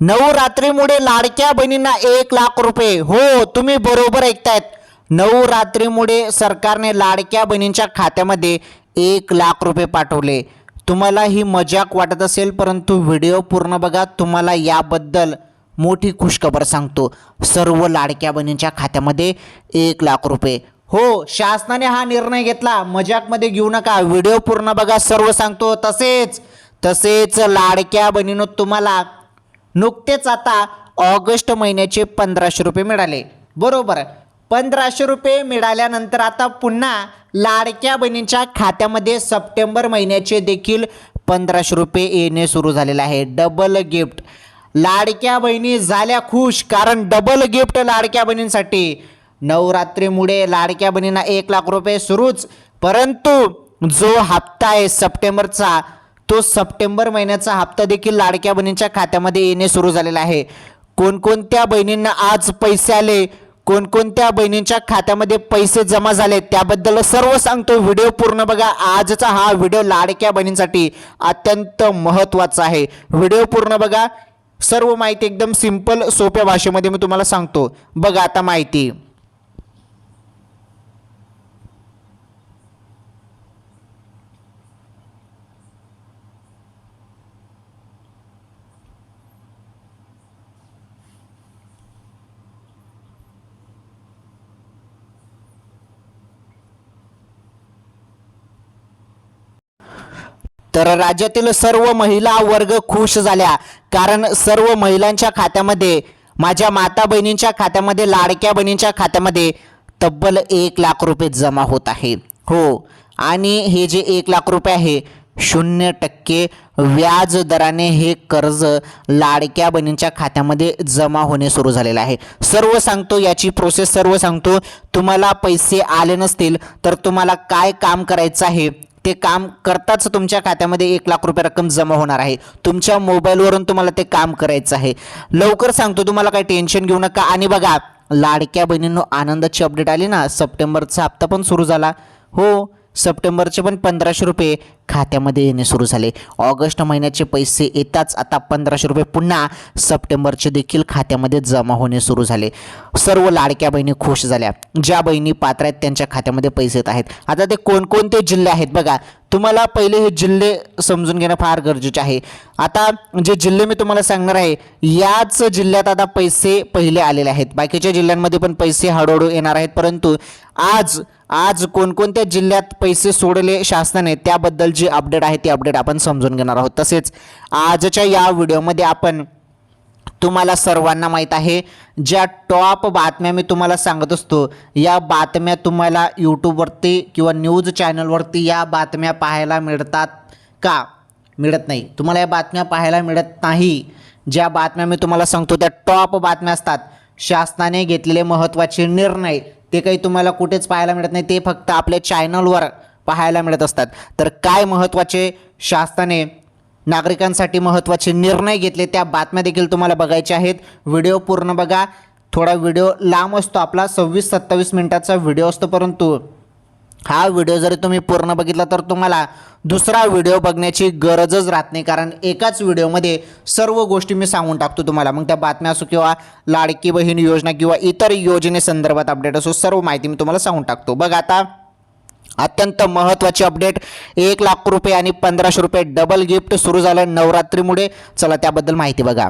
नवरात्रीमुळे लाडक्या बहिणींना एक लाख रुपये. हो तुम्ही बरोबर ऐकतायत. नवरात्रीमुळे सरकारने लाडक्या बहिणींच्या खात्यामध्ये एक लाख रुपये पाठवले. तुम्हाला ही मजाक वाटत असेल परंतु व्हिडिओ पूर्ण बघा. तुम्हाला याबद्दल मोठी खुशखबर सांगतो. सर्व लाडक्या बहिणींच्या खात्यामध्ये एक लाख रुपये. हो शासनाने हा निर्णय घेतला. मजाकमध्ये घेऊ नका. व्हिडिओ पूर्ण बघा. सर्व सांगतो. तसेच तसेच लाडक्या बहिणीनं तुम्हाला नुकतेच आता ऑगस्ट महिन्याचे पंधराशे रुपये मिळाले. बरोबर. पंधराशे रुपये मिळाल्यानंतर आता पुन्हा लाडक्या बहिणींच्या खात्यामध्ये सप्टेंबर महिन्याचे देखील पंधराशे रुपये येणे सुरू झालेले आहे. Double gift. लाडक्या बहिणी झाल्या खुश कारण डबल गिफ्ट लाडक्या बहिणींसाठी. नवरात्रीमुळे लाडक्या बहिणींना एक लाख रुपये सुरूच परंतु जो हप्ता आहे सप्टेंबरचा तो सप्टेंबर महिन्याचा हप्ता देखील लाडक्या बहिणींच्या खात्यामध्ये येणे सुरू झालेला आहे. कोणकोणत्या बहिणींना आज पैसे आले? कोणकोणत्या बहिणींच्या खात्यामध्ये पैसे जमा झाले? त्याबद्दल सर्व सांगतो व्हिडिओ पूर्ण बघा. आजचा हा व्हिडिओ लाडक्या बहिणींसाठी अत्यंत महत्त्वाचा आहे. व्हिडिओ पूर्ण बघा. सर्व माहिती एकदम सिंपल सोप्या भाषेमध्ये मी तुम्हाला सांगतो. बघा आता माहिती. तर राज्यातील सर्व महिला वर्ग खुश झाल्या. कारण सर्व महिलांच्या खात्यामध्ये माझ्या माता बहिणींच्या खात्यामध्ये लाडक्या बहिणींच्या खात्यामध्ये तब्बल एक लाख रुपये जमा होत आहे. हो. आणि हे जे एक लाख रुपये आहे शून्य टक्के व्याज दराने हे कर्ज लाडक्या बहिणींच्या खात्यामध्ये जमा होणे सुरू झालेलं आहे. सर्व सांगतो याची प्रोसेस सर्व सांगतो. तुम्हाला पैसे आले नसतील तर तुम्हाला काय काम करायचं आहे? ते काम करताच तुमच्या खात्यामध्ये एक लाख रुपये रक्कम जमा होणार आहे. तुमच्या मोबाईलवरून तुम्हाला ते काम करायचं आहे. लवकर सांगतो तुम्हाला काही टेन्शन घेऊ नका. आणि बघा लाडक्या बहिणींनो आनंदाची अपडेट आली ना सप्टेंबरचा हप्ता पण सुरू झाला. हो सप्टेंबरचे पण पंधराशे रुपये खात्यामध्ये येणे सुरू झाले. ऑगस्ट महिन्याचे पैसे येताच आता पंधराशे रुपये पुन्हा सप्टेंबरचे देखील खात्यामध्ये जमा होणे सुरू झाले. सर्व लाडक्या बहिणी खुश झाल्या. ज्या बहिणी पात्र आहेत त्यांच्या खात्यामध्ये पैसे येत आहेत. आता ते कोणकोणते जिल्हे आहेत बघा. तुम्हाला पहिले हे जिल्हे समजून घेणं फार गरजेचे आहे. आता जे जिल्हे मी तुम्हाला सांगणार आहे याच जिल्ह्यात आता पैसे पहिले आलेले आहेत. बाकीच्या जिल्ह्यांमध्ये पण पैसे हळूहळू येणार आहेत परंतु आज आज कोणकोणत्या जिल्ह्यात पैसे सोडले शासनाने त्याबद्दल जी अपडेट आहे ती अपडेट आपण समजून घेणार आहोत. तसेच आजच्या या व्हिडिओमध्ये आपण तुम्हाला सर्वांना माहीत आहे. ज्या टॉप बातम्या मी तुम्हाला सांगत असतो या बातम्या तुम्हाला यूट्यूबवरती किंवा न्यूज चॅनलवरती या बातम्या पाहायला मिळतात का? मिळत नाही. तुम्हाला या बातम्या पाहायला मिळत नाही. ज्या बातम्या मी तुम्हाला सांगतो त्या टॉप बातम्या असतात. शासनाने घेतलेले महत्त्वाचे निर्णय ते काही तुम्हाला कुठेच पाहायला मिळत नाही ते फक्त आपल्या चॅनलवर पाहायला मिळत असतात. तर काय महत्त्वाचे? शासनाने नागरिकांसाठी महत्त्वाचे निर्णय घेतले. त्या बातम्या देखील तुम्हाला बघायच्या आहेत. व्हिडिओ पूर्ण बघा. थोडा व्हिडिओ लांब असतो आपला. सव्वीस सत्तावीस मिनिटाचा व्हिडिओ असतो परंतु हा व्हिडिओ जरी तुम्ही पूर्ण बघितला तर तुम्हाला दुसरा व्हिडिओ बघण्याची गरजच राहत नाही. कारण एकाच व्हिडिओमध्ये सर्व गोष्टी मी सांगून टाकतो तुम्हाला. मग त्या बातम्या असो किंवा लाडकी बहीण योजना किंवा इतर योजनेसंदर्भात अपडेट असो सर्व माहिती मी तुम्हाला सांगून टाकतो. बघ आता अत्यंत महत्त्वाची अपडेट. एक लाख रुपये आणि पंधराशे रुपये डबल गिफ्ट सुरू झालं नवरात्रीमुळे. चला त्याबद्दल माहिती बघा.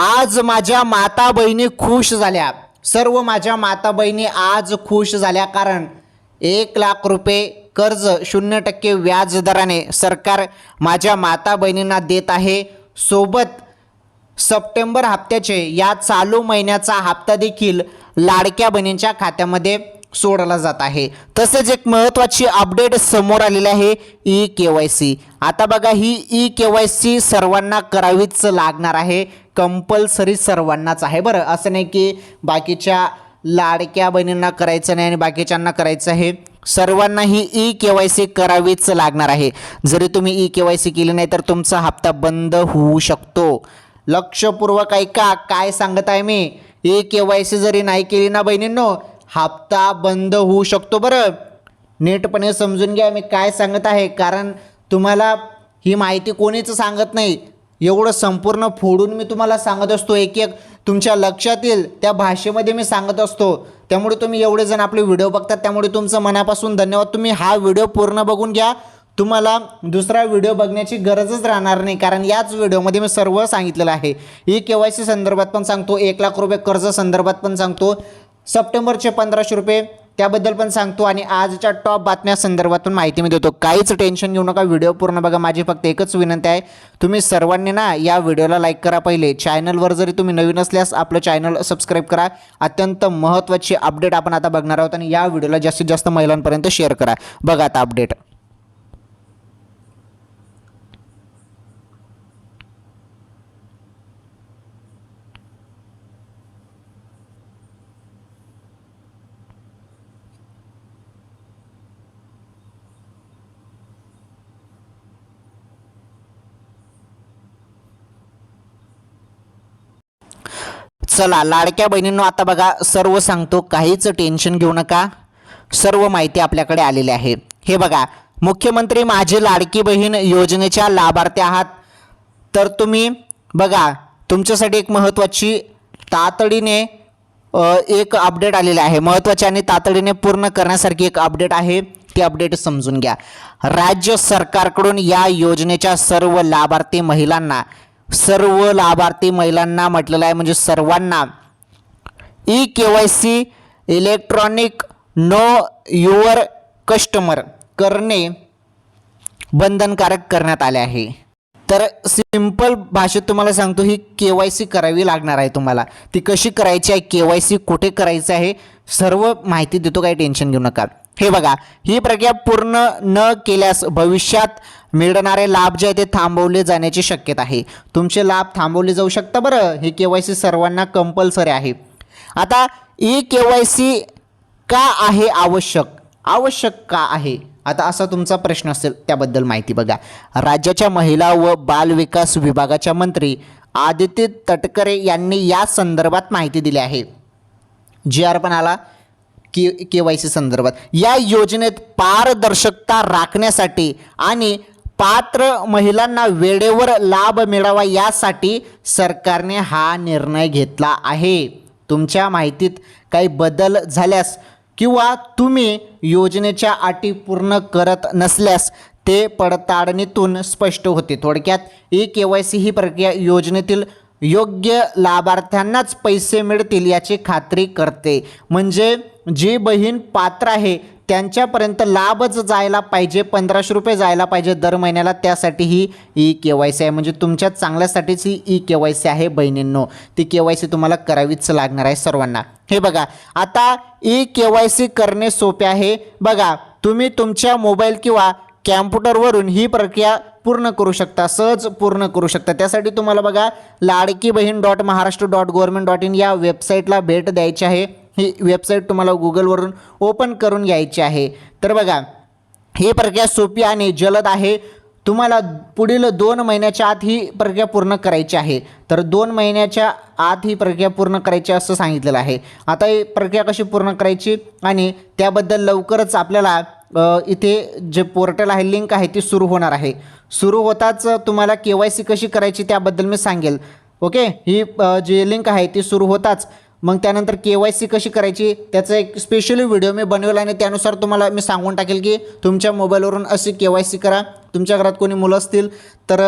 आज माझ्या माता बहिणी खुश झाल्या. सर्व माझ्या माता बहिणी आज खुश झाल्या कारण एक लाख रुपये कर्ज शून्य टक्के व्याज दराने सरकार माझ्या माता बहिणींना देत आहे. सोबत सप्टेंबर हप्त्याचे या चालू महिन्याचा हप्ता देखील लाडक्या बहिणींच्या खात्यामध्ये सोडला जात आहे. तसेच एक महत्त्वाची अपडेट समोर आलेली आहे ई के वाय सी. आता बघा ही ई के वाय सी सर्वांना करावीच लागणार आहे. कंपल्सरी सर्वांनाच आहे. बरं असं नाही की बाकीच्या लाडक्या बहिणींना करायचं नाही आणि बाकीच्यांना करायचं आहे. सर्वांना ही ई के वाय सी करावीच लागणार आहे. जरी तुम्ही ई के वाय सी केली नाही तर तुमचा हप्ता बंद होऊ शकतो. लक्षपूर्वक ऐका काय सांगत आहे मी? ई के वाय सी जरी नाही केली ना बहिणींनो हप्ता बंद होऊ शकतो बरं. नीटपणे समजून घ्या मी काय सांगत आहे. कारण तुम्हाला ही माहिती कोणीच सांगत नाही. एवढं संपूर्ण फोडून मी तुम्हाला सांगत असतो एक एक तुमच्या लक्षात येईल त्या भाषेमध्ये मी सांगत असतो. त्यामुळे तुम्ही एवढे जण आपले व्हिडिओ बघतात त्यामुळे तुमचं मनापासून धन्यवाद. तुम्ही हा व्हिडिओ पूर्ण बघून घ्या. तुम्हाला दुसरा व्हिडिओ बघण्याची गरजच राहणार नाही कारण याच व्हिडिओमध्ये मी सर्व सांगितलेलं आहे. ई के वाय सी संदर्भात पण सांगतो एक लाख रुपये कर्ज संदर्भात पण सांगतो. सप्टेंबरचे पंधराशे रुपये त्याबद्दल पण सांगतो आणि आजच्या टॉप बातम्या संदर्भातून माहिती मी देतो काहीच टेन्शन घेऊ नका. व्हिडिओ पूर्ण बघा. माझी फक्त एकच विनंती आहे तुम्ही सर्वांनी ना या व्हिडिओला लाईक करा पहिले. चॅनलवर जरी तुम्ही नवीन असल्यास आपलं चॅनल सबस्क्राईब करा. अत्यंत महत्त्वाची अपडेट आपण आता बघणार आहोत आणि या व्हिडिओला जास्तीत जास्त महिलांपर्यंत शेअर करा. बघा आता अपडेट चला लाडक्या बहिणींनो आता बघा सर्व सांगतो काहीच टेन्शन घेऊ नका. सर्व माहिती आपल्याकडे आलेली आहे. हे बघा मुख्यमंत्री माझी लाडकी बहीण योजनेच्या लाभार्थी आहात. तर तुम्ही बघा तुमच्यासाठी एक महत्त्वाची तातडीने एक अपडेट आलेली आहे. महत्त्वाची आणि तातडीने पूर्ण करण्यासारखी एक अपडेट आहे. ती अपडेट समजून घ्या. राज्य सरकारकडून या योजनेच्या सर्व लाभार्थी महिलांना सर्व लाभार्थी महिलांना म्हटलेलं आहे. म्हणजे सर्वांना E K Y C electronic know your customer करणे बंधनकारक करण्यात आले आहे. तर सिंपल भाषेत तुम्हाला सांगतो ही के वाय सी करावी लागणार आहे तुम्हाला. ती कशी करायची आहे? के वाय सी कुठे करायचं आहे? सर्व माहिती देतो काही टेन्शन घेऊ नका. हे बघा ही प्रक्रिया पूर्ण न केल्यास भविष्यात मिळणारे लाभ जे आहे ते थांबवले जाण्याची शक्यता आहे. तुमचे लाभ थांबवले जाऊ शकता बरं. ही के वाय सी सर्वांना कंपल्सरी आहे. आता ई के वाय सी का आहे आवश्यक? आवश्यक का आहे? आता असा तुमचा प्रश्न असेल त्याबद्दल माहिती बघा. राज्याच्या महिला व बालविकास विभागाच्या मंत्री आदित्य तटकरे यांनी या संदर्भात माहिती दिली आहे. जी आर पण आला. के के वाय सी संदर्भात. या योजनेत पारदर्शकता राखण्यासाठी आणि पात्र महिलांना वेळेवर लाभ मिळावा यासाठी सरकारने हा निर्णय घेतला आहे. तुमच्या माहितीत काही बदल झाल्यास किंवा तुम्ही योजनेच्या अटी पूर्ण करत नसल्यास ते पडताळणीतून स्पष्ट होते. थोडक्यात ई के वाय सी ही प्रक्रिया योजनेतील योग्य लाभार्थ्यांनाच पैसे मिळतील याची खात्री करते. म्हणजे जी बहीण पात्र आहे त्यांच्यापर्यंत लाभच जायला पाहिजे पंधराशे रुपये जायला पाहिजे दर महिन्याला त्यासाठी ही ई के वाय सी आहे. म्हणजे तुमच्या चांगल्यासाठीच ही ई के वाय सी आहे बहिणींनो. ती के वाय सी तुम्हाला करावीच लागणार आहे सर्वांना. हे बघा आता ई के वाय सी करणे सोपे आहे. बघा तुम्ही तुमच्या मोबाईल किंवा कॅम्प्युटरवरून ही प्रक्रिया पूर्ण करू शकता सहज पूर्ण करू शकता. त्यासाठी तुम्हाला बघा Ladki Bahin dot Maharashtra dot government dot in या वेबसाईटला भेट द्यायची आहे. ही वेबसाईट तुम्हाला गुगलवरून ओपन करून घ्यायची आहे. तर बघा ही प्रक्रिया सोपी आणि जलद आहे. तुम्हाला पुढील दोन महिन्याच्या आत ही प्रक्रिया पूर्ण करायची आहे. तर दोन महिन्याच्या आत ही प्रक्रिया पूर्ण करायची असं सांगितलेलं आहे. आता ही प्रक्रिया कशी पूर्ण करायची? आणि त्याबद्दल लवकरच आपल्याला इथे जे पोर्टल आहे लिंक आहे ती सुरू होणार आहे. सुरू होताच तुम्हाला के वाय सी कशी करायची त्याबद्दल मी सांगेल. ओके? ही जी लिंक आहे ती सुरू होताच. मग त्यानंतर के वाय सी कशी करायची त्याचा एक स्पेशली व्हिडिओ मी बनवला आणि त्यानुसार तुम्हाला मी सांगून टाकेल की तुमच्या मोबाईलवरून अशी के वाय सी करा. तुमच्या घरात कोणी मुलं असतील तर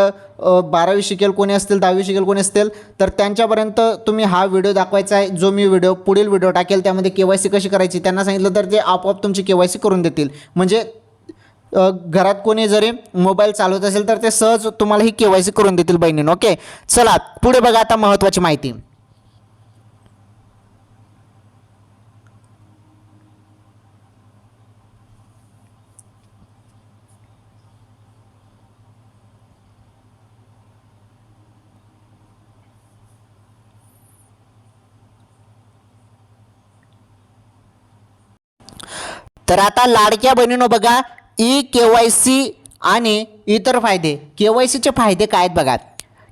बारावी शिकेल कोणी असतील दहावी शिकेल कोणी असतील तर त्यांच्यापर्यंत तुम्ही हा व्हिडिओ दाखवायचा आहे जो मी व्हिडिओ पुढील व्हिडिओ टाकेल त्यामध्ये के वाय सी कशी करायची त्यांना सांगितलं तर ते आपोआप तुमची के वाय सी करून देतील. म्हणजे घरात कोणी जरी मोबाईल चालवत असेल तर ते सहज तुम्हाला ही के वाय सी करून देतील बहिणीनं ओके? चला पुढे बघा आता महत्त्वाची माहिती. तर आता लाडक्या बहिणीनो बघा ई के वाय सी आणि इतर फायदे. के वाय सीचे फायदे काय आहेत बघा.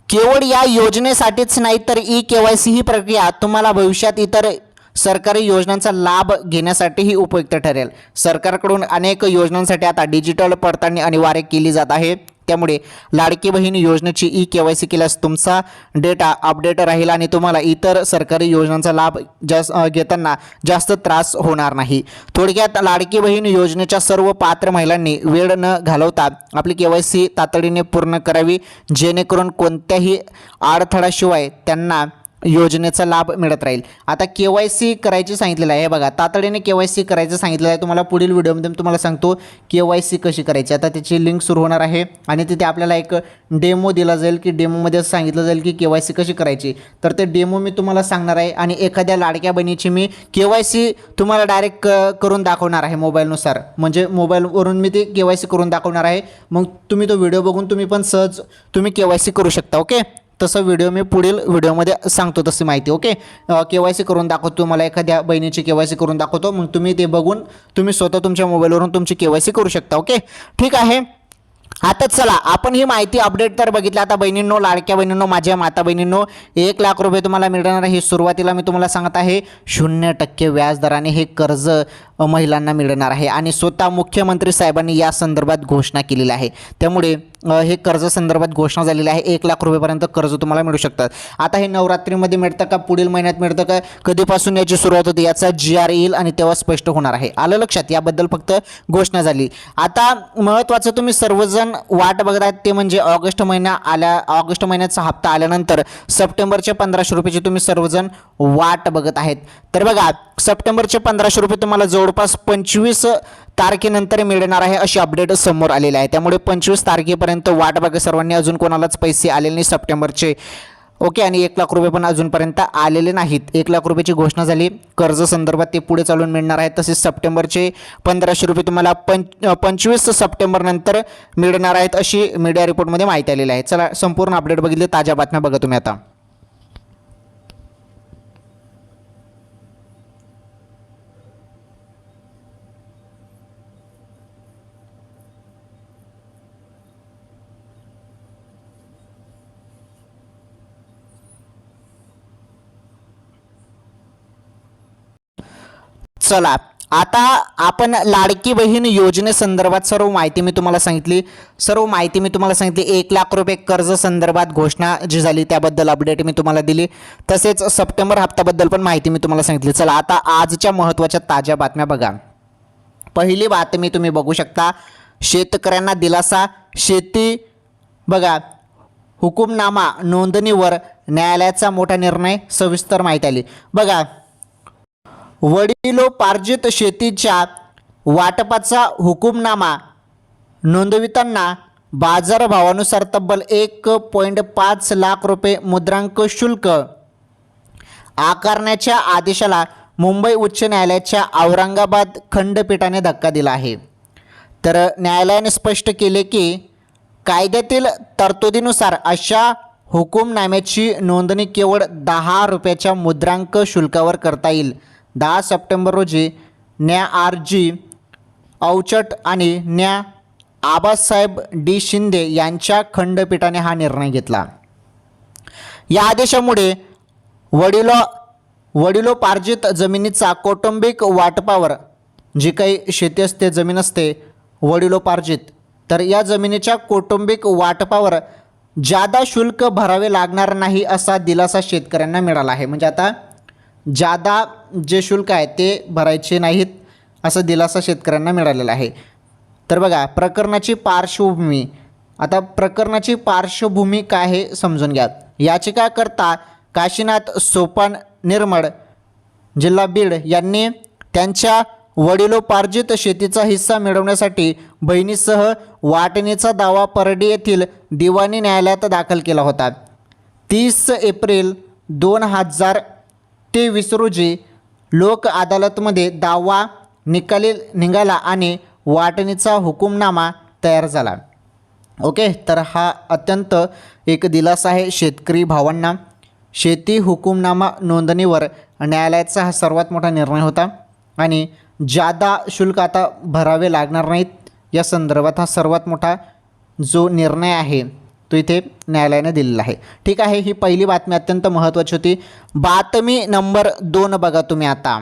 केवळ या योजनेसाठीच नाही तर ई के वाय सी ही प्रक्रिया तुम्हाला भविष्यात इतर सरकारी योजनांचा लाभ घेण्यासाठीही उपयुक्त ठरेल. सरकारकडून अनेक योजनांसाठी आता डिजिटल पडताळणी अनिवार्य केली जात आहे. त्यामुळे लाडकी बहीण योजनेची ई के वाय सी केल्यास तुमचा डेटा अपडेट राहील आणि तुम्हाला इतर सरकारी योजनांचा लाभ जास्त घेताना जास्त त्रास होणार नाही. थोडक्यात लाडकी बहीण योजनेच्या सर्व पात्र महिलांनी वेळ न घालवता आपली के वाय सी तातडीने पूर्ण करावी जेणेकरून कोणत्याही अडथळाशिवाय त्यांना योजनेचा लाभ मिळत राहील. आता के वाय सी करायची सांगितलेलं आहे. हे बघा तातडीने के वाय सी करायचं सांगितलेलं आहे. तुम्हाला पुढील व्हिडिओमध्ये मी तुम्हाला सांगतो के वाय सी कशी करायची. आता त्याची लिंक सुरू होणार आहे आणि तिथे आपल्याला एक डेमो दिला जाईल की डेमोमध्ये सांगितलं जाईल की के वाय सी कशी करायची. तर ते डेमो मी तुम्हाला सांगणार आहे आणि एखाद्या लाडक्या बहिणीची मी के वाय सी तुम्हाला डायरेक्ट करून दाखवणार आहे मोबाईलनुसार. म्हणजे मोबाईलवरून मी ते के वाय सी करून दाखवणार आहे. मग तुम्ही तो व्हिडिओ बघून तुम्ही पण सहज तुम्ही के वाय सी करू शकता ओके? तसं व्हिडिओ मी पुढील व्हिडिओमध्ये सांगतो तशी माहिती ओके के वाय सी करून दाखवतो मला एखाद्या बहिणीची के वाय सी करून दाखवतो मग तुम्ही ते बघून तुम्ही स्वतः तुमच्या मोबाईलवरून तुमची के वाय सी करू शकता ओके ठीक आहे? आता चला. आपण ही माहिती अपडेट तर बघितलं. आता बहिणींनो लाडक्या बहिणींनो माझ्या माता बहिणींनो एक लाख रुपये तुम्हाला मिळणार आहे. सुरुवातीला मी तुम्हाला सांगत आहे शून्य टक्के व्याजदराने हे कर्ज महिलांना मिळणार आहे. आणि स्वतः मुख्यमंत्री साहेबांनी या संदर्भात घोषणा केलेली आहे. त्यामुळे हे कर्ज संदर्भात घोषणा झालेली आहे. एक लाख रुपयेपर्यंत कर्ज तुम्हाला मिळू शकतात आता हे नवरात्रीमध्ये मिळतं का? पुढील महिन्यात मिळतं का? कधीपासून याची सुरुवात होते याचा जी आर येईल आणि तेव्हा स्पष्ट होणार आहे. आलं लक्षात? याबद्दल फक्त घोषणा झाली. आता महत्त्वाचं तुम्ही सर्वजण वाट बघत आहेत ते म्हणजे ऑगस्ट महिना आल्या ऑगस्ट महिन्याचा हप्ता आल्यानंतर सप्टेंबरचे पंधराशे रुपयाची तुम्ही सर्वजण वाट बघत आहेत. तर बघा सप्टेंबरचे पंधराशे रुपये तुम्हाला जवळपास पंचवीस तारखेनंतर मिळणार आहे अशी अपडेट समोर आलेली आहे. त्यामुळे पंचवीस तारखेपर्यंत वाट बघा सर्वांनी अजून कोणालाच पैसे आलेले नाही सप्टेंबरचे. ओके आणि एक लाख रुपये पण अजूनपर्यंत आलेले नाहीत. एक लाख रुपयाची घोषणा झाली. कर्ज संदर्भात ते पुढे चालून मिळणार आहे. तसेच सप्टेंबरचे पंधराशे रुपये तुम्हाला पंच पंचवीस सप्टेंबरनंतर मिळणार आहेत अशी मीडिया रिपोर्टमध्ये माहिती आलेली आहे. चला संपूर्ण अपडेट बघितले ताज्या बातम्या बघा तुम्ही आता. चला. आता आपण लाडकी बहीण योजनेसंदर्भात सर्व माहिती मी तुम्हाला सांगितली. सर्व माहिती मी तुम्हाला सांगितली. एक लाख रुपये कर्ज संदर्भात घोषणा जी झाली त्याबद्दल अपडेट मी तुम्हाला दिली. तसेच सप्टेंबर हप्त्याबद्दल पण माहिती मी तुम्हाला सांगितली. चला आता आजच्या महत्त्वाच्या ताज्या बातम्या बघा. पहिली बातमी तुम्ही बघू शकता. शेतकऱ्यांना दिलासा शेती बघा. हुकुमनामा नोंदणीवर न्यायालयाचा मोठा निर्णय सविस्तर माहिती आली. बघा वडिलोपार्जित शेतीच्या वाटपाचा हुकुमनामा नोंदविताना बाजारभावानुसार तब्बल एक पॉईंट पाच लाख रुपये मुद्रांक शुल्क आकारण्याच्या आदेशाला मुंबई उच्च न्यायालयाच्या औरंगाबाद खंडपीठाने धक्का दिला आहे. तर न्यायालयाने स्पष्ट केले की कायद्यातील तरतुदीनुसार अशा हुकुमनाम्याची नोंदणी केवळ दहा रुपयाच्या मुद्रांक शुल्कावर करता येईल दहा सप्टेंबर रोजी न्या आर जी औचट आणि न्या आबासाहेब डी शिंदे यांच्या खंडपीठाने हा निर्णय घेतला. या आदेशामुळे वडिलो वडिलोपार्जित जमिनीचा कौटुंबिक वाटपावर जी काही शेती असते जमीन असते वडिलोपार्जित तर या जमिनीच्या कौटुंबिक वाटपावर जादा शुल्क भरावे लागणार नाही असा दिलासा शेतकऱ्यांना मिळाला आहे. म्हणजे आता जादा जे शुल्क आहे ते भरायचे नाहीत असं दिलासा शेतकऱ्यांना मिळालेला आहे. तर बघा प्रकरणाची पार्श्वभूमी. आता प्रकरणाची पार्श्वभूमी काय हे समजून घ्या. याचिकाकर्ता काशीनाथ सोपान निर्मळ जिल्हा बीड यांनी त्यांच्या वडिलोपार्जित शेतीचा हिस्सा मिळवण्यासाठी बहिणीसह वाटणीचा दावा परडी येथील दिवाणी न्यायालयात दाखल केला होता. तीस एप्रिल दोन हजार तेवीस रोजी लोक अदालतमध्ये दावा निकाली निघाला आणि वाटणीचा हुकुमनामा तयार झाला. ओके तर हा अत्यंत एक दिलासा आहे शेतकरी भावांना. शेती हुकुमनामा नोंदणीवर न्यायालयाचा हा सर्वात मोठा निर्णय होता आणि जादा शुल्क आता भरावे लागणार नाहीत या संदर्भात हा सर्वात मोठा जो निर्णय आहे तो इथे न्यायालयाने दिलेला आहे. ठीक आहे ही पहिली बातमी अत्यंत महत्त्वाची होती. बातमी नंबर दोन बघा तुम्ही आता.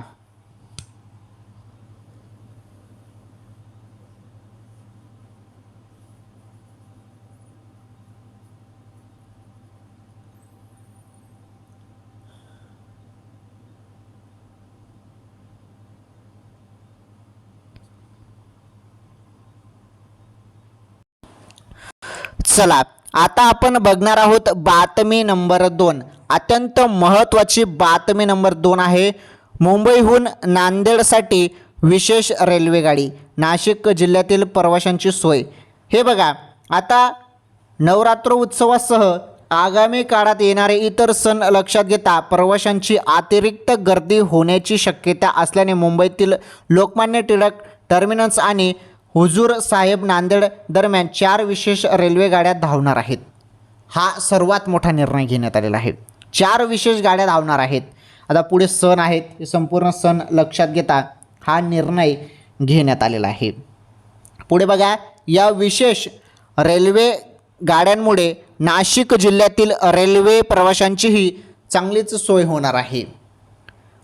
चला आता आपण बघणार आहोत बातमी नंबर दोन. अत्यंत महत्त्वाची बातमी नंबर दोन आहे मुंबईहून नांदेडसाठी विशेष रेल्वेगाडी नाशिक जिल्ह्यातील प्रवाशांची सोय. हे बघा आता नवरात्र उत्सवासह आगामी काळात येणारे इतर सण लक्षात घेता प्रवाशांची अतिरिक्त गर्दी होण्याची शक्यता असल्याने मुंबईतील लोकमान्य टिळक टर्मिनस आणि हुजूर साहेब नांदेड दरम्यान चार विशेष रेल्वे गाड्या धावणार आहेत. हा सर्वात मोठा निर्णय घेण्यात आलेला आहे. चार विशेष गाड्या धावणार आहेत. आता पुढे सण आहेत. हे संपूर्ण सण लक्षात घेता हा निर्णय घेण्यात आलेला आहे. पुढे बघा या विशेष रेल्वे गाड्यांमुळे नाशिक जिल्ह्यातील रेल्वे प्रवाशांचीही चांगलीच सोय होणार आहे.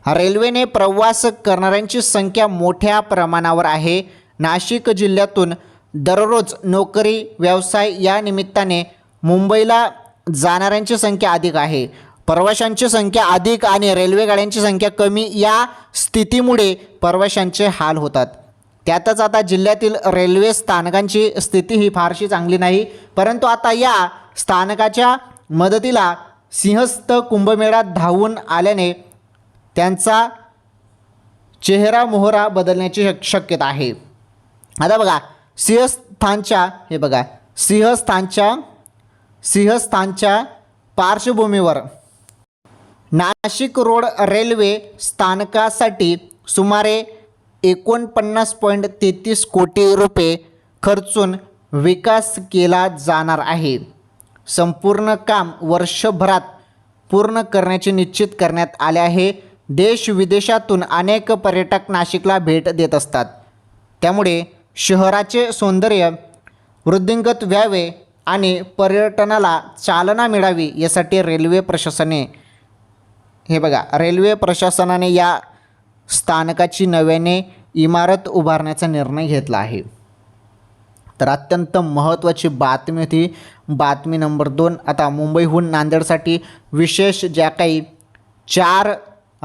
रेल्वेने प्रवास करणाऱ्यांची संख्या मोठ्या प्रमाणावर आहे. नाशिक जिल्ह्यातून दररोज नोकरी व्यवसाय या निमित्ताने मुंबईला जाणाऱ्यांची संख्या अधिक आहे. प्रवाशांची संख्या अधिक आणि रेल्वे गाड्यांची संख्या कमी या स्थितीमुळे प्रवाशांचे हाल होतात. त्यातच आता जिल्ह्यातील रेल्वे स्थानकांची स्थिती ही फारशी चांगली नाही परंतु आता या स्थानकाच्या मदतीला सिंहस्थ कुंभमेळा धावून आल्याने त्यांचा चेहरा मोहरा बदलण्याची शक्यता आहे. आता बघा सिंहस्थानच्या हे बघा सिंहस्थानच्या सिंहस्थानच्या पार्श्वभूमीवर नाशिक रोड रेल्वे स्थानकासाठी सुमारे एकोणपन्नास पॉईंट तेहतीस कोटी रुपये खर्चून विकास केला जाणार आहे. संपूर्ण काम वर्षभरात पूर्ण करण्याचे निश्चित करण्यात आले आहे. देश विदेशातून अनेक पर्यटक नाशिकला भेट देत असतात. त्यामुळे शहराचे सौंदर्य वृद्धिंगत व्हावे आणि पर्यटनाला चालना मिळावी यासाठी रेल्वे प्रशासने हे बघा रेल्वे प्रशासनाने या स्थानकाची नव्याने इमारत उभारण्याचा निर्णय घेतला आहे. तर अत्यंत महत्त्वाची बातमी होती. बातमी नंबर दोन आता मुंबईहून नांदेडसाठी विशेष ज्या काही चार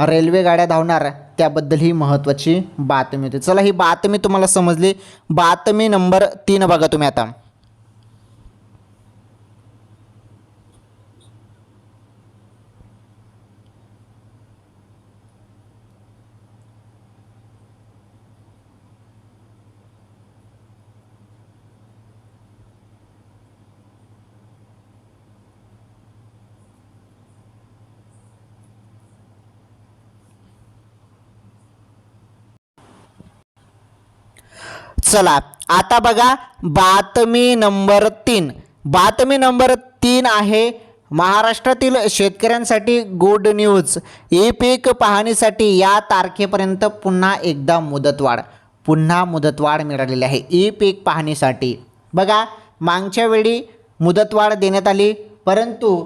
रेल्वे गाड्या धावणार. त्याबद्दल ही महत्त्वाची बातमी होती. चला ही बातमी तुम्हाला समजली. बातमी नंबर तीन बघा तुम्ही आता. चला आता बघा बातमी नंबर तीन. बातमी नंबर तीन आहे महाराष्ट्रातील शेतकऱ्यांसाठी गुड न्यूज ई पीक पाहणीसाठी या तारखेपर्यंत पुन्हा एकदा मुदतवाढ. पुन्हा मुदतवाढ मिळालेली आहे ई पीक पाहणीसाठी. बघा मागच्या वेळी मुदतवाढ देण्यात आली परंतु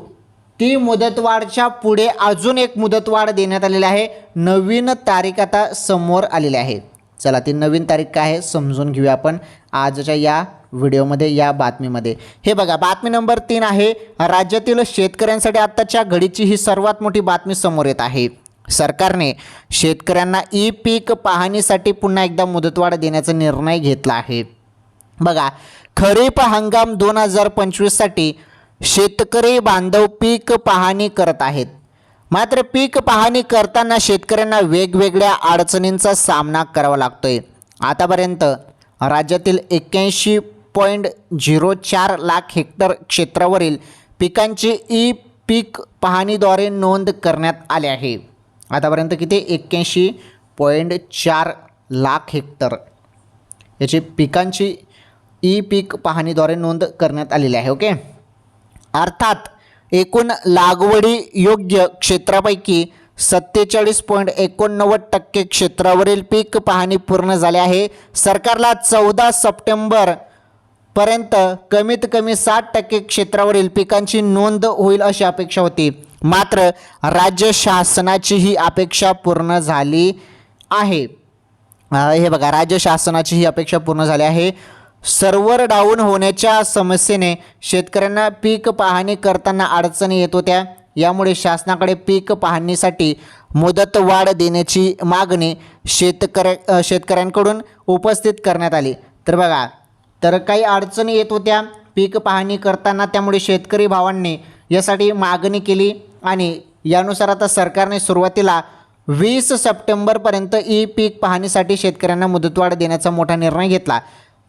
ती मुदतवाढच्या पुढे अजून एक मुदतवाढ देण्यात आलेली आहे. नवीन तारीख आता समोर आलेली आहे. चला ती नवीन तारीख काय आहे समजून घेऊया आपण आजच्या या व्हिडिओमध्ये या बातमीमध्ये. हे बघा बातमी नंबर तीन आहे राज्यातील शेतकऱ्यांसाठी आत्ताच्या घडीची ही सर्वात मोठी बातमी समोर येत आहे. सरकारने शेतकऱ्यांना ई पीक पाहणीसाठी पुन्हा एकदा मुदतवाढ देण्याचा निर्णय घेतला आहे. बघा खरीप हंगाम दोन हजार पंचवीससाठी शेतकरी बांधव पीक पाहणी करत आहेत. मात्र पीक पाहणी करताना शेतकऱ्यांना वेगवेगळ्या अडचणींचा सामना करावा लागतोय. आतापर्यंत राज्यातील एक्क्याऐंशी पॉईंट झिरो चार लाख हेक्टर क्षेत्रावरील पिकांची ई पीक पाहणीद्वारे नोंद करण्यात आले आहे. आतापर्यंत किती? एक्क्याऐंशी पॉईंट चार लाख हेक्टर. याची पिकांची ई पीक पाहणीद्वारे नोंद करण्यात आलेली आहे ओके? अर्थात एकूण लागवडी योग्य क्षेत्रापैकी सत्तेचाळीस पॉईंट एकोणनव्वद टक्के क्षेत्रावरील पीक पाहणी पूर्ण झाली आहे. सरकारला चौदा सप्टेंबर पर्यंत कमीत कमी साठ टक्के क्षेत्रावरील पिकांची नोंद होईल अशी अपेक्षा होती. मात्र राज्य शासनाची ही अपेक्षा पूर्ण झाली आहे. हे बघा राज्य शासनाची ही अपेक्षा पूर्ण झाली आहे. सर्व्हर डाऊन होण्याच्या समस्येने शेतकऱ्यांना पीक पाहणी करताना अडचणी येत होत्या. यामुळे शासनाकडे पीक पाहणीसाठी मुदतवाढ देण्याची मागणी शेतकऱ्या शेतकऱ्यांकडून उपस्थित करण्यात आली. तर बघा तर काही अडचणी येत होत्या. पीक पाहणी करताना त्यामुळे शेतकरी भावांनी यासाठी मागणी केली आणि यानुसार आता सरकारने सुरुवातीला वीस सप्टेंबरपर्यंत ई पीक पाहणीसाठी शेतकऱ्यांना मुदतवाढ देण्याचा मोठा निर्णय घेतला.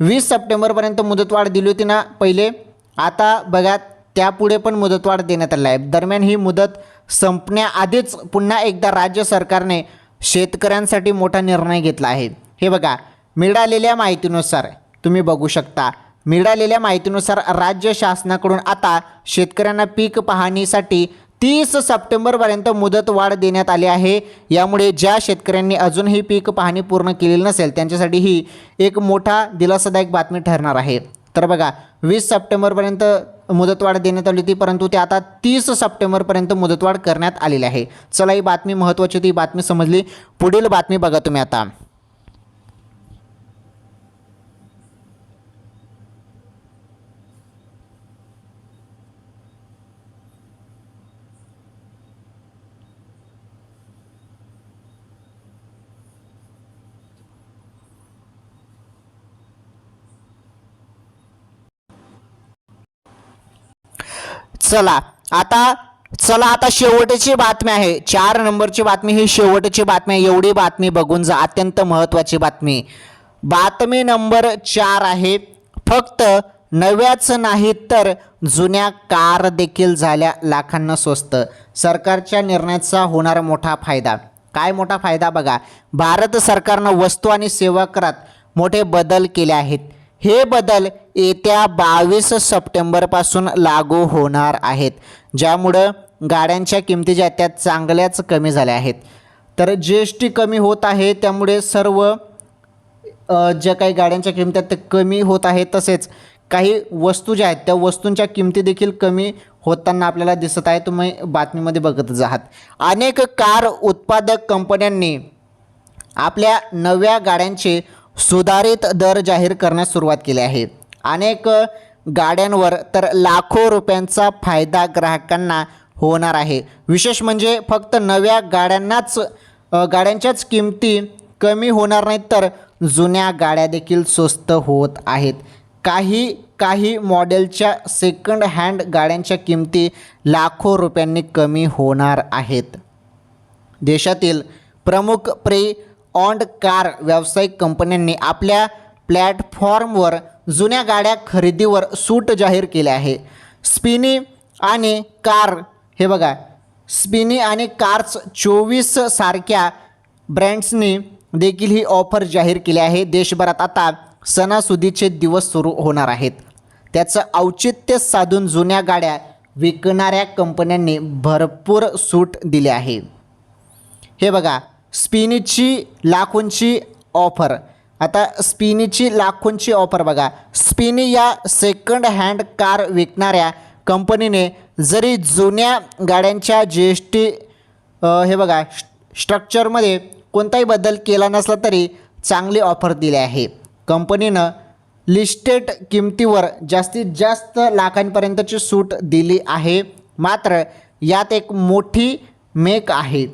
वीस सप्टेंबरपर्यंत मुदतवाढ दिली होती ना पहिले. आता बघा त्यापुढे पण मुदतवाढ देण्यात आली आहे. दरम्यान ही मुदत संपण्याआधीच पुन्हा एकदा राज्य सरकारने शेतकऱ्यांसाठी मोठा निर्णय घेतला आहे. हे बघा मिळालेल्या माहितीनुसार तुम्ही बघू शकता. मिळालेल्या माहितीनुसार राज्य शासनाकडून आता शेतकऱ्यांना पीक पाहणीसाठी तीस सप्टेंबरपर्यंत मुदतवाढ देण्यात आली आहे. यामुळे ज्या शेतकऱ्यांनी अजूनही पीक पाहणी पूर्ण केलेली नसेल त्यांच्यासाठी ही एक मोठा दिलासादायक बातमी ठरणार आहे. तर बघा वीस सप्टेंबरपर्यंत मुदतवाढ देण्यात आली होती परंतु ते आता तीस सप्टेंबरपर्यंत मुदतवाढ करण्यात आलेली आहे. चला ही बातमी महत्त्वाची होती बातमी समजली. पुढील बातमी बघा तुम्ही आता. चला. आता चला आता शेवटची बातमी आहे. चार नंबरची बातमी ही शेवटची बातमी आहे. एवढी बातमी बघून जा. अत्यंत महत्त्वाची बातमी. बातमी नंबर चार आहे फक्त नव्याच नाही तर जुन्या कार देखील झाल्या लाखांना स्वस्त. सरकारच्या निर्णयाचा होणारा मोठा फायदा. काय मोठा फायदा बघा. भारत सरकारनं वस्तू आणि सेवा करात मोठे बदल केले आहेत. हे बदल येत्या बावीस सप्टेंबरपासून लागू होणार आहेत ज्यामुळं गाड्यांच्या किमती ज्या आहेत त्या चांगल्याच कमी झाल्या आहेत. तर जी एस टी कमी होत आहे त्यामुळे सर्व ज्या काही गाड्यांच्या किमती त्या कमी होत आहेत. तसेच काही वस्तू ज्या आहेत त्या वस्तूंच्या किमती देखील कमी होताना आपल्याला दिसत आहे. तुम्ही बातमीमध्ये बघतच आहात अनेक कार उत्पादक कंपन्यांनी आपल्या नव्या गाड्यांचे सुधारित दर जाहीर करण्यास सुरुवात केली आहे. अनेक गाड्यांवर तर लाखो रुपयांचा फायदा ग्राहकांना होणार आहे. विशेष म्हणजे फक्त नव्या गाड्यांनाच गाड्यांच्याच किमती कमी होणार नाहीत तर जुन्या गाड्या देखील स्वस्त होत आहेत. काही काही मॉडेलच्या सेकंड हँड गाड्यांच्या किमती लाखो रुपयांनी कमी होणार आहेत. देशातील प्रमुख प्री ऑन्ड कार व्यावसायिक कंपन्यांनी आपल्या प्लॅटफॉर्मवर जुन्या गाड्या खरेदीवर सूट जाहीर केली आहे. स्पिनी आणि कार हे बघा स्पिनी आणि कार्स चोवीस सारख्या ब्रँड्सनी देखील ही ऑफर जाहीर केली आहे. देशभरात आता सणासुदीचे दिवस सुरू होणार आहेत. त्याचं औचित्य साधून जुन्या गाड्या विकणाऱ्या कंपन्यांनी भरपूर सूट दिली आहे. हे बघा स्पिनीची लाखोंची ऑफर. आता स्पिनीची लाखोंची ऑफर बघा. स्पिनी या सेकंड हँड कार विकणाऱ्या कंपनीने जरी जुन्या गाड्यांच्या जी एस टी हे बघा स्ट्रक्चरमध्ये कोणताही बदल केला नसला तरी चांगली ऑफर दिली आहे. कंपनीनं लिस्टेड किमतीवर जास्तीत जास्त लाखांपर्यंतची सूट दिली आहे. मात्र यात एक मोठी मेक आहे.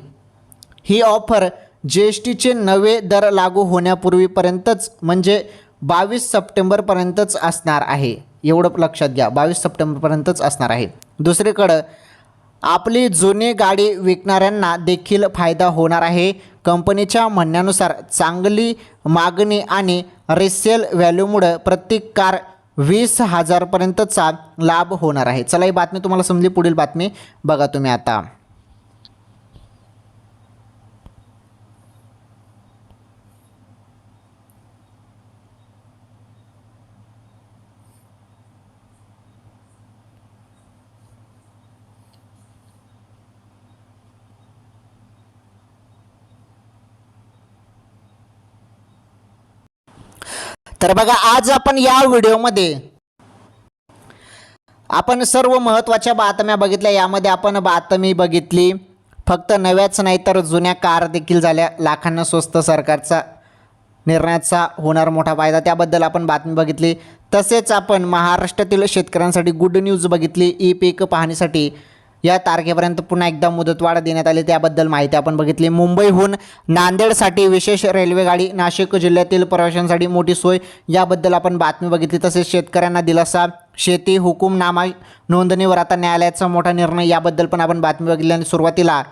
ही ऑफर जी एस टीचे नवे दर लागू होण्यापूर्वीपर्यंतच म्हणजे बावीस सप्टेंबरपर्यंतच असणार आहे. एवढं लक्षात घ्या बावीस सप्टेंबरपर्यंतच असणार आहे. दुसरीकडं आपली जुनी गाडी विकणाऱ्यांना देखील फायदा होणार आहे. कंपनीच्या म्हणण्यानुसार चांगली मागणी आणि रिसेल व्हॅल्यूमुळं प्रत्येक कार वीस हजारपर्यंतचा लाभ होणार आहे. चला ही बातमी तुम्हाला समजली पुढील बातमी बघा तुम्ही आता. तर बघा आज आपण या व्हिडिओमध्ये आपण सर्व महत्त्वाच्या बातम्या बघितल्या. यामध्ये आपण बातमी बघितली. फक्त नव्याच नाही तर जुन्या कार देखील झाल्या. लाखांना स्वस्त सरकारचा निर्णयाचा होणार मोठा फायदा. त्याबद्दल आपण बातमी बघितली. तसेच आपण महाराष्ट्रातील शेतकऱ्यांसाठी गुड न्यूज बघितली. ई पीक पाहण्यासाठी या तारखेपर्यंत पुन्हा एकदा मुदतवाढ देण्यात आली. त्याबद्दल माहिती आपण बघितली. मुंबईहून नांदेडसाठी विशेष रेल्वेगाडी नाशिक जिल्ह्यातील प्रवाशांसाठी मोठी सोय याबद्दल आपण बातमी बघितली. तसेच शेतकऱ्यांना दिलासा शेती हुकुमनामा नोंदणीवर आता न्यायालयाचा मोठा निर्णय याबद्दल पण आपण बातमी बघितली. आणि सुरुवातीला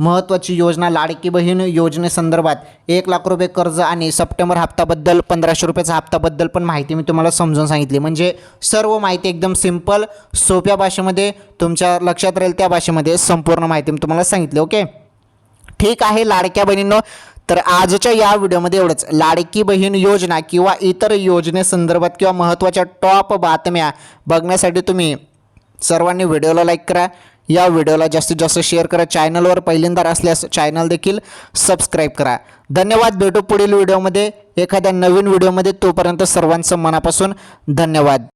महत्त्वाची योजना लाडकी बहीण योजनेसंदर्भात एक लाख रुपये कर्ज आणि सप्टेंबर हप्त्याबद्दल पंधराशे रुपयाचा हप्त्याबद्दल पण माहिती मी तुम्हाला समजून सांगितली. म्हणजे सर्व माहिती एकदम सिंपल सोप्या भाषेमध्ये तुमच्या लक्षात राहील त्या भाषेमध्ये संपूर्ण माहिती मी तुम्हाला सांगितली ओके ठीक आहे लाडक्या बहिणींनो तर आजच्या या व्हिडिओमध्ये एवढंच. लाडकी बहीण योजना किंवा इतर योजनेसंदर्भात किंवा महत्त्वाच्या टॉप बातम्या बघण्यासाठी तुम्ही सर्वांनी व्हिडिओला लाईक करा. या व्हिडिओला जास्तीत जास्त शेअर करा. चॅनलवर पहिल्यांदा असल्यास चॅनल देखील सबस्क्राईब करा. धन्यवाद. भेटू पुढील व्हिडिओमध्ये. एखाद्या नवीन व्हिडिओमध्ये तोपर्यंत सर्वांचं मनापासून धन्यवाद.